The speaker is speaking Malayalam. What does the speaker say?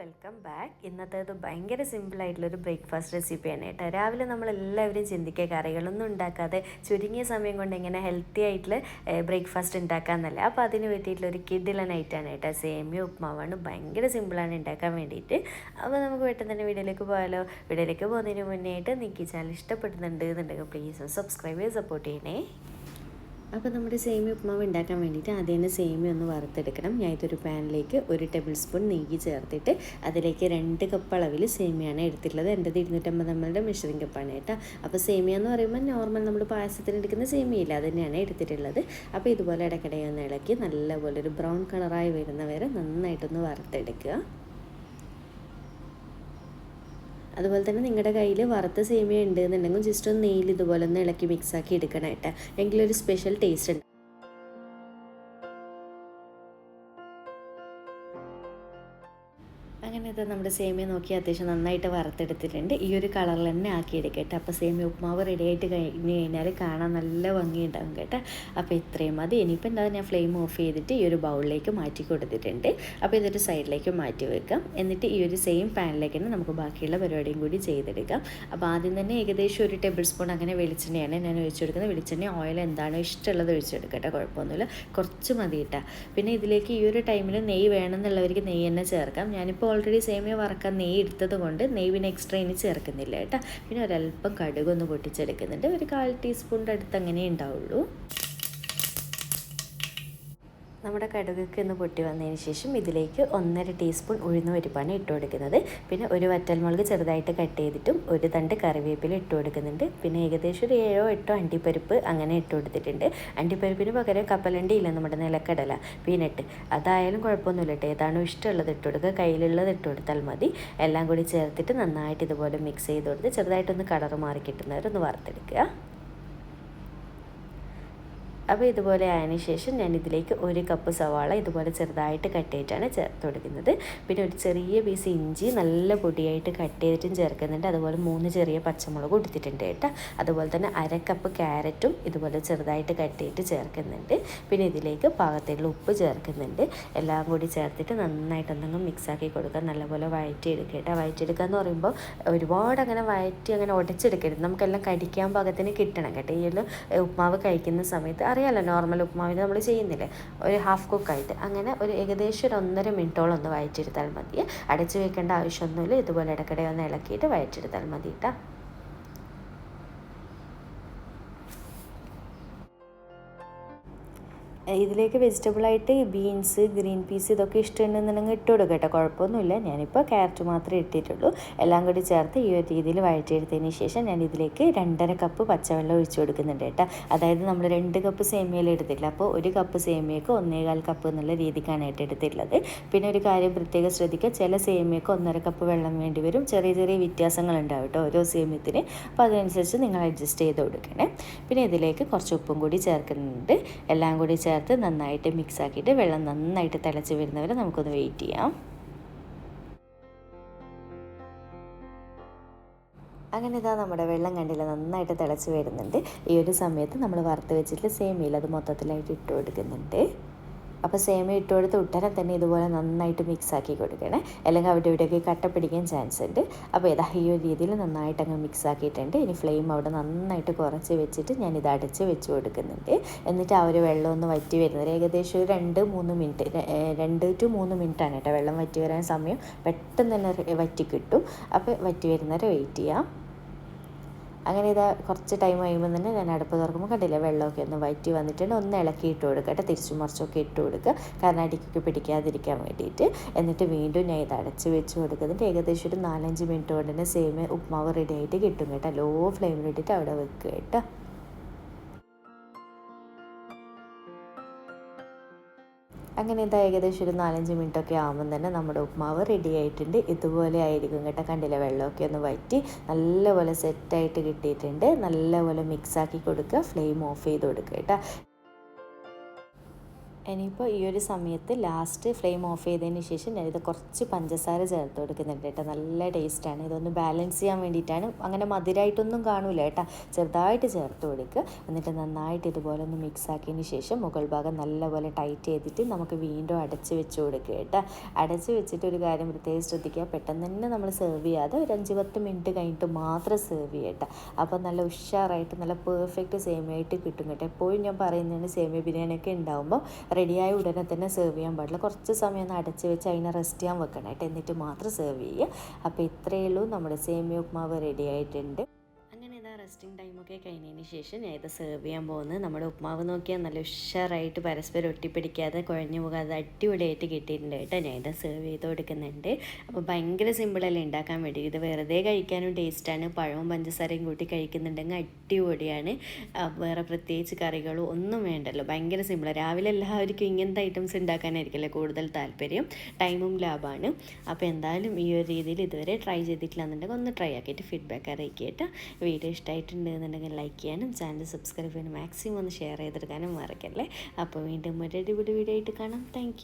വെൽക്കം ബാക്ക് ഇന്നത്തേത് ഭയങ്കര സിമ്പിളായിട്ടുള്ളൊരു ബ്രേക്ക്ഫാസ്റ്റ് റെസിപ്പിയാണ് കേട്ടോ. രാവിലെ നമ്മളെല്ലാവരും ചിന്തിക്കുക കറികളൊന്നും ഉണ്ടാക്കാതെ ചുരുങ്ങിയ സമയം കൊണ്ട് എങ്ങനെ ഹെൽത്തി ആയിട്ടുള്ള ബ്രേക്ക്ഫാസ്റ്റ് ഉണ്ടാക്കാമെന്നല്ല അപ്പോൾ അതിന് വേണ്ടിയിട്ടുള്ള ഒരു കിഡിലൻ ഐറ്റാണ് കേട്ടോ. സേമിയ ഉപ്മാവാണ് ഭയങ്കര സിമ്പിളാണ് ഉണ്ടാക്കാൻ വേണ്ടിയിട്ട്. അപ്പോൾ നമുക്ക് പെട്ടെന്ന് തന്നെ വീഡിയോയിലേക്ക് പോയാലോ വീഡിയോയിലേക്ക് പോകുന്നതിന് മുന്നേ ആയിട്ട് നിങ്ങൾക്ക് ചാനൽ ഇഷ്ടപ്പെടുന്നുണ്ട് എന്നുണ്ടെങ്കിൽ പ്ലീസ് സബ്സ്ക്രൈബ് ചെയ്ത് സപ്പോർട്ട് ചെയ്യണേ. അപ്പോൾ നമ്മുടെ സേമിയ ഉപ്മാവ് ഉണ്ടാക്കാൻ വേണ്ടിയിട്ട് ആദ്യം തന്നെ സേമിയ ഒന്ന് വറുത്തെടുക്കണം. ഞാൻ ഇതൊരു പാനിലേക്ക് ഒരു ടേബിൾ സ്പൂൺ നെയ്യ് ചേർത്തിട്ട് അതിലേക്ക് രണ്ട് കപ്പ് അളവിൽ സേമിയാണ് എടുത്തിട്ടുള്ളത്. എന്റെത് ഇരുന്നൂറ്റമ്പത് നമ്മളുടെ മെഷറിംഗ് കപ്പാണ് കേട്ടോ. അപ്പോൾ സേമിയ എന്ന് പറയുമ്പോൾ നോർമൽ നമ്മൾ പായസത്തിന് എടുക്കുന്ന സേമിയയില്ല അത് തന്നെയാണ് എടുത്തിട്ടുള്ളത്. അപ്പോൾ ഇതുപോലെ ഇടയ്ക്കിടെ ഒന്ന് ഇളക്കി നല്ലപോലെ ഒരു ബ്രൗൺ കളറായി വരുന്ന വരെ നന്നായിട്ടൊന്ന് വറുത്തെടുക്കുക. അതുപോലെ തന്നെ നിങ്ങളുടെ കയ്യിൽ വറുത്ത സേമിയ ഉണ്ട് എന്നുണ്ടെങ്കിൽ ജസ്റ്റ് ഒന്ന് നെയ്യിൽ ഇതുപോലെ ഒന്ന് ഇളക്കി മിക്സ് ആക്കി എടുക്കണം കേട്ടോ എങ്കിലൊരു സ്പെഷ്യൽ ടേസ്റ്റ് ഉണ്ട്. അങ്ങനെ ഇത് നമ്മുടെ സേമിയ നോക്കി അത്യാവശ്യം നന്നായിട്ട് വറുത്തെടുത്തിട്ടുണ്ട്. ഈ ഒരു കളറിൽ തന്നെ ആക്കിയെടുക്കട്ടെ കേട്ടോ. അപ്പോൾ സേമിയ ഉപ്പുമാവ് റെഡി ആയിട്ട് കഴിഞ്ഞ് കഴിഞ്ഞാൽ കാണാൻ നല്ല ഭംഗിയുണ്ടാകും കേട്ടോ. അപ്പോൾ ഇത്രയും മതി. ഇനിയിപ്പോൾ എന്താ ഞാൻ ഫ്ലെയിം ഓഫ് ചെയ്തിട്ട് ഈ ഒരു ബൗളിലേക്ക് മാറ്റി കൊടുത്തിട്ടുണ്ട്. അപ്പോൾ ഇതൊരു സൈഡിലേക്ക് മാറ്റി വെക്കാം. എന്നിട്ട് ഈ ഒരു സെയിം പാനിലേക്ക് തന്നെ നമുക്ക് ബാക്കിയുള്ള പരിപാടിയും കൂടി ചെയ്തെടുക്കാം. അപ്പോൾ ആദ്യം തന്നെ ഏകദേശം ഒരു ടേബിൾ സ്പൂൺ അങ്ങനെ വെളിച്ചെണ്ണയാണ് ഞാൻ ഒഴിച്ചു കൊടുക്കുന്നത് വെളിച്ചെണ്ണ ഓയിൽ എന്താണോ ഇഷ്ടമുള്ളത് ഒഴിച്ചെടുക്കട്ടെ കുഴപ്പമൊന്നുമില്ല. കുറച്ച് മതി കേട്ടോ. പിന്നെ ഇതിലേക്ക് ഈ ഒരു ടൈമിൽ നെയ്യ് വേണമെന്നുള്ളവർക്ക് നെയ്യ് തന്നെ ചേർക്കാം. ഞാനിപ്പോൾ ഓൾറെഡി സേമിയ വറക്കാൻ നെയ്യ് എടുത്തത് കൊണ്ട് നെയ്യ് എക്സ്ട്രാ ഇനി ചേർക്കുന്നില്ല കേട്ടോ. പിന്നെ ഒരല്പം കടുകൊന്ന് പൊട്ടിച്ചെടുക്കുന്നുണ്ട്. ഒരു കാൽ ടീസ്പൂണിന്റെ അടുത്ത് അങ്ങനെ ഉണ്ടാവുള്ളൂ. നമ്മുടെ കടുകൊക്കെ ഒന്ന് പൊട്ടി വന്നതിന് ശേഷം ഇതിലേക്ക് ഒന്നര ടീസ്പൂൺ ഉഴുന്ന പരിപ്പാണ് ഇട്ട് കൊടുക്കുന്നത്. പിന്നെ ഒരു വറ്റൽമുളക് ചെറുതായിട്ട് കട്ട് ചെയ്തിട്ടും ഒരു തണ്ട് കറിവേപ്പില ഇട്ട് കൊടുക്കുന്നുണ്ട്. പിന്നെ ഏകദേശം ഒരു ഏഴോ എട്ടോ അണ്ടിപ്പരിപ്പ് അങ്ങനെ ഇട്ട് കൊടുത്തിട്ടുണ്ട്. അണ്ടിപ്പരിപ്പിന് പകരം കപ്പലണ്ടി ഇല്ല നമ്മുടെ നിലക്കടല പീനട്ട്. അതായാലും കുഴപ്പമൊന്നുമില്ല കേട്ടോ. ഏതാണോ ഇഷ്ടമുള്ളത് ഇട്ട് കൊടുക്കുക. കയ്യിലുള്ളത് ഇട്ട് കൊടുത്താൽ മതി. എല്ലാം കൂടി ചേർത്തിട്ട് നന്നായിട്ട് ഇതുപോലെ മിക്സ് ചെയ്ത് കൊടുത്ത് ചെറുതായിട്ടൊന്ന് കളർ മാറി കിട്ടുന്നവരൊന്ന് വറുത്തെടുക്കുക. അപ്പോൾ ഇതുപോലെ ആയതിനു ശേഷം ഞാൻ ഇതിലേക്ക് ഒരു കപ്പ് സവാള ഇതുപോലെ ചെറുതായിട്ട് കട്ട് ചെയ്തിട്ടാണ് ചേർത്ത് കൊടുക്കുന്നത് പിന്നെ ഒരു ചെറിയ പീസ് ഇഞ്ചി നല്ല പൊടിയായിട്ട് കട്ട് ചെയ്തിട്ടും ചേർക്കുന്നുണ്ട്. അതുപോലെ മൂന്ന് ചെറിയ പച്ചമുളക് കൊടുത്തിട്ടുണ്ട് കേട്ടോ. അതുപോലെ തന്നെ അര കപ്പ് ക്യാരറ്റും ഇതുപോലെ ചെറുതായിട്ട് കട്ട് ചെയ്തിട്ട് ചേർക്കുന്നുണ്ട്. പിന്നെ ഇതിലേക്ക് പാകത്തിലുള്ള ഉപ്പ് ചേർക്കുന്നുണ്ട്. എല്ലാം കൂടി ചേർത്തിട്ട് നന്നായിട്ട് നന്നായിട്ടൊന്നങ്ങ് മിക്സാക്കി കൊടുക്കുക. നല്ലപോലെ വഴറ്റിയെടുക്കുക കേട്ടോ. വഴറ്റിയെടുക്കുക എന്ന് പറയുമ്പോൾ ഒരുപാട് അങ്ങനെ വഴറ്റി അങ്ങനെ ഉടച്ചെടുക്കരുത് നമുക്കെല്ലാം കടിക്കാൻ പാകത്തിന് കിട്ടണം കേട്ടോ. ഈ ഒരു ഉപ്മാവ് കഴിക്കുന്ന സമയത്ത് അറിയാമല്ലോ നോർമൽ ഉപ്മാവിന് നമ്മൾ ചെയ്യുന്നില്ലേ? ഒരു ഹാഫ് കുക്കായിട്ട് അങ്ങനെ ഒരു ഏകദേശം ഒരു ഒന്നര മിനിറ്റോളം ഒന്ന് വഴറ്റിയെടുത്താൽ മതി. അടച്ചു വെക്കേണ്ട ആവശ്യമൊന്നുമില്ല. ഇതുപോലെ ഇടയ്ക്കിടെ ഒന്ന് ഇളക്കിയിട്ട് വഴറ്റിയെടുത്താൽ മതി കേട്ടോ ഇതിലേക്ക് വെജിറ്റബിൾ വെജിറ്റബിളായിട്ട് ബീൻസ് ഗ്രീൻ പീസ് ഇതൊക്കെ ഇഷ്ടമുണ്ടെന്നുണ്ടെങ്കിൽ ഇട്ട് കൊടുക്കുക കേട്ടോ. കുഴപ്പമൊന്നുമില്ല. ഞാനിപ്പോൾ ക്യാരറ്റ് മാത്രമേ ഇട്ടിട്ടുള്ളൂ. എല്ലാം കൂടി ചേർത്ത് ഈ ഒരു രീതിയിൽ വഴറ്റിയെടുത്തതിന് ശേഷം ഞാൻ ഇതിലേക്ക് രണ്ടര കപ്പ് പച്ചവെള്ളം ഒഴിച്ചു കൊടുക്കുന്നുണ്ട് കേട്ടോ. അതായത് നമ്മൾ രണ്ട് കപ്പ് സേമിയയിൽ എടുത്തില്ല അപ്പോൾ ഒരു കപ്പ് സേമിയക്ക് ഒന്നേകാൽ കപ്പ് എന്നുള്ള രീതിക്കാണ് ആയിട്ട് എടുത്തിട്ടുള്ളത്. പിന്നെ ഒരു കാര്യം പ്രത്യേകം ശ്രദ്ധിക്കുക. ചില സേമിയക്ക് ഒന്നര കപ്പ് വെള്ളം വേണ്ടി വരും. ചെറിയ ചെറിയ വ്യത്യാസങ്ങളുണ്ടാവും കേട്ടോ ഓരോ സേമിയത്തിന്. അപ്പോൾ അതിനനുസരിച്ച് നിങ്ങൾ അഡ്ജസ്റ്റ് ചെയ്ത് കൊടുക്കണേ. പിന്നെ ഇതിലേക്ക് കുറച്ച് ഉപ്പും കൂടി ചേർക്കുന്നുണ്ട്. എല്ലാം കൂടി ചേർത്ത് നന്നായിട്ട് മിക്സ് ആക്കിയിട്ട് വെള്ളം നന്നായിട്ട് തിളച്ച് വരുന്നവരെ നമുക്കൊന്ന് വെയിറ്റ് ചെയ്യാം. അങ്ങനെ ഇതാ നമ്മുടെ വെള്ളം കണ്ടില്ല നന്നായിട്ട് തിളച്ച് വരുന്നുണ്ട്. ഈ ഒരു സമയത്ത് നമ്മൾ വറുത്ത് വെച്ചിട്ട് സേമിയിൽ അത് മൊത്തത്തിലായിട്ട് ഇട്ട് കൊടുക്കുന്നുണ്ട്. അപ്പോൾ സേമിയ ഇട്ട് കൊടുത്ത് ഉടനെ തന്നെ ഇതുപോലെ നന്നായിട്ട് മിക്സ് ആക്കി കൊടുക്കണേ. അല്ലെങ്കിൽ അവിടെ ഇവിടെയൊക്കെ കട്ട പിടിക്കാൻ ചാൻസ് ഉണ്ട്. അപ്പോൾ ഇതാ ഈ ഒരു രീതിയിൽ നന്നായിട്ട് അങ്ങ് മിക്സ് ആക്കിയിട്ടുണ്ട്. ഇനി ഫ്ലെയിം അവിടെ നന്നായിട്ട് കുറച്ച് വെച്ചിട്ട് ഞാൻ ഇത് അടച്ച് വെച്ച് കൊടുക്കുന്നുണ്ട്. എന്നിട്ട് ആ ഒരു വെള്ളം ഒന്ന് വറ്റി വരുന്നത് ഏകദേശം ഒരു രണ്ട് മൂന്ന് മിനിറ്റ് രണ്ട് ടു മൂന്ന് ആണ് കേട്ടോ. വെള്ളം വറ്റി വരാൻ സമയം പെട്ടെന്ന് തന്നെ വറ്റി കിട്ടും. അപ്പോൾ വറ്റി വരുന്നവരെ വെയിറ്റ് ചെയ്യാം. അങ്ങനെ ഇതാ കുറച്ച് ടൈം കഴിയുമ്പോൾ തന്നെ ഞാൻ അടുപ്പ് തുറക്കുമ്പോൾ കണ്ടില്ല വെള്ളമൊക്കെ ഒന്ന് വറ്റി വന്നിട്ടുണ്ട്. ഒന്ന് ഇളക്കി ഇട്ട് കൊടുക്കട്ടെ തിരിച്ചു മറിച്ചൊക്കെ ഇട്ട് കൊടുക്കുക കാരണം അടിക്കൊക്കെ പിടിക്കാതിരിക്കാൻ വേണ്ടിയിട്ട്. എന്നിട്ട് വീണ്ടും ഞാൻ ഇത് അടച്ച് വെച്ച് കൊടുക്കുന്നുണ്ട്. ഏകദേശം ഒരു നാലഞ്ച് മിനിറ്റ് കൊണ്ട് തന്നെ സെയിം ഉപ്മാവ് റെഡി ആയിട്ട് കിട്ടും കേട്ടോ. ലോ ഫ്ലെയിമിൽ ഇട്ടിട്ട് അവിടെ വെക്കുക കേട്ടോ. അങ്ങനെ ഇതാ ഏകദേശം ഒരു നാലഞ്ച് മിനിറ്റൊക്കെ ആകുമ്പം തന്നെ നമ്മുടെ ഉപ്മാവ് റെഡി ആയിട്ടുണ്ട്. ഇതുപോലെ ആയിരിക്കും കേട്ടോ കണ്ടില്ല? വെള്ളമൊക്കെ ഒന്ന് വറ്റി നല്ലപോലെ സെറ്റായിട്ട് കിട്ടിയിട്ടുണ്ട്. നല്ലപോലെ മിക്സാക്കി കൊടുക്കുക. ഫ്ലെയിം ഓഫ് ചെയ്ത് കൊടുക്കുക കേട്ടോ. ഇനിയിപ്പോൾ ഈ ഒരു സമയത്ത് ലാസ്റ്റ് ഫ്ലെയിം ഓഫ് ചെയ്തതിന് ശേഷം ഞാനിത് കുറച്ച് പഞ്ചസാര ചേർത്ത് കൊടുക്കുന്നുണ്ട് കേട്ടോ. നല്ല ടേസ്റ്റാണ് ഇതൊന്ന് ബാലൻസ് ചെയ്യാൻ വേണ്ടിയിട്ടാണ്. അങ്ങനെ മധുരമായിട്ടൊന്നും കാണൂല കേട്ടോ. ചെറുതായിട്ട് ചേർത്ത് കൊടുക്കുക എന്നിട്ട് നന്നായിട്ട് ഇതുപോലെ ഒന്ന് മിക്സ് ആക്കിയതിന് ശേഷം മുകൾ ഭാഗം നല്ലപോലെ ടൈറ്റ് ചെയ്തിട്ട് നമുക്ക് വീണ്ടും അടച്ച് വെച്ച് കൊടുക്കുക കേട്ടോ. അടച്ച് വെച്ചിട്ട് ഒരു കാര്യം പ്രത്യേകം ശ്രദ്ധിക്കുക. പെട്ടെന്ന് തന്നെ നമ്മൾ സെർവ് ചെയ്യാതെ ഒരു അഞ്ച് പത്ത് മിനിറ്റ് കഴിഞ്ഞിട്ട് മാത്രം സെർവ് ചെയ്യട്ടെ അപ്പോൾ നല്ല ഉഷാറായിട്ട് നല്ല പെർഫെക്റ്റ് സേമിയായിട്ട് കിട്ടും കേട്ടോ. എപ്പോഴും ഞാൻ പറയുന്നതാണ് സേമിയ ബിരിയാണിയൊക്കെ ഉണ്ടാകുമ്പോൾ റെഡിയായ ഉടനെ തന്നെ സെർവ് ചെയ്യാൻ പാടില്ല. കുറച്ച് സമയം ഒന്ന് അടച്ച് വെച്ച് അതിനെ റെസ്റ്റ് ചെയ്യാൻ വെക്കണം കേട്ടോ. എന്നിട്ട് മാത്രം സെർവ് ചെയ്യുക. അപ്പോൾ ഇത്രയേ ഉള്ളൂ. നമ്മുടെ സേമിയ ഉപ്മാവ് റെഡി ആയിട്ടുണ്ട്. റെസ്റ്റിംഗ് ടൈമൊക്കെ കഴിഞ്ഞതിന് ശേഷം ഞാൻ ഇത് സെർവ് ചെയ്യാൻ പോകുന്നത് നമ്മുടെ ഉപ്മാവ് നോക്കിയാൽ നല്ല ഉഷാറായിട്ട് പരസ്പരം ഒട്ടിപ്പിടിക്കാതെ കുഴഞ്ഞു പോകാതെ അടിപൊളിയായിട്ട് കിട്ടിയിട്ടുണ്ട് കേട്ടോ. ഞാൻ ഇത് സെർവ് ചെയ്ത് കൊടുക്കുന്നുണ്ട്. അപ്പോൾ ഭയങ്കര സിമ്പിളല്ലേ ഉണ്ടാക്കാൻ വേണ്ടി. ഇത് വെറുതെ കഴിക്കാനും ടേസ്റ്റാണ് പഴവും പഞ്ചസാരയും കൂട്ടി കഴിക്കുന്നുണ്ടെങ്കിൽ അടിപൊളിയാണ്. വേറെ പ്രത്യേകിച്ച് കറികളോ ഒന്നും വേണ്ടല്ലോ. ഭയങ്കര സിമ്പിളാണ് രാവിലെ എല്ലാവർക്കും ഇങ്ങനത്തെ ഐറ്റംസ് ഉണ്ടാക്കാനായിരിക്കല്ലേ കൂടുതൽ താല്പര്യം. ടൈമും ലാഭമാണ്. അപ്പോൾ എന്തായാലും ഈ ഒരു രീതിയിൽ ഇതുവരെ ട്രൈ ചെയ്തിട്ടില്ല എന്നുണ്ടെങ്കിൽ ഒന്ന് ട്രൈ ആക്കിയിട്ട് ഫീഡ്ബാക്ക് അറിയിക്കേട്ടോ വീഡിയോ ഇഷ്ടമായിട്ടുണ്ട് എന്നുണ്ടെങ്കിൽ ലൈക്ക് ചെയ്യാനും ചാനൽ സബ്സ്ക്രൈബ് ചെയ്യാനും മാക്സിമം ഒന്ന് ഷെയർ ചെയ്തെടുക്കാനും മറക്കല്ലേ? അപ്പോൾ വീണ്ടും ഒരു അടിപൊളി വീഡിയോ ആയിട്ട് കാണാം. താങ്ക്